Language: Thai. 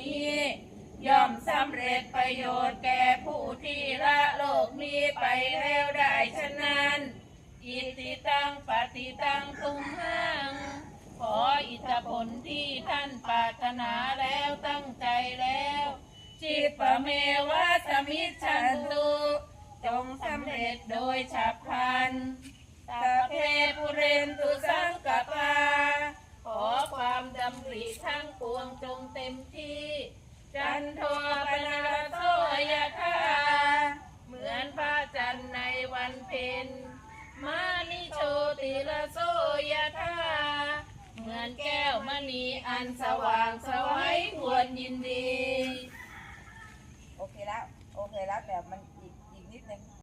นี้ ย่อมสำเร็จประโยชน์แก่ผู้ที่ละโลกนี้ไปแล้วได้ฉะนั้น อิติตังปฏิตังตุมหัง ขออิทธผลที่ท่านปรารถนาแล้วตั้งใจแล้วจิตปะเมวะสมิจฉันตุจงสำเร็จโดยฉับพลันสัพเพปุเรนตุส ปวงจงเต็มที่ จันโทปนาโสยธาเหมือนพระจันทร์ในวันเพ็ญมานิโชติละโสยธาเหมือนแก้วมณีอันสว่างสวัยควรยินดี โอเคแล้ว โอเคแล้วแต่มันอีกอีกนิดนึง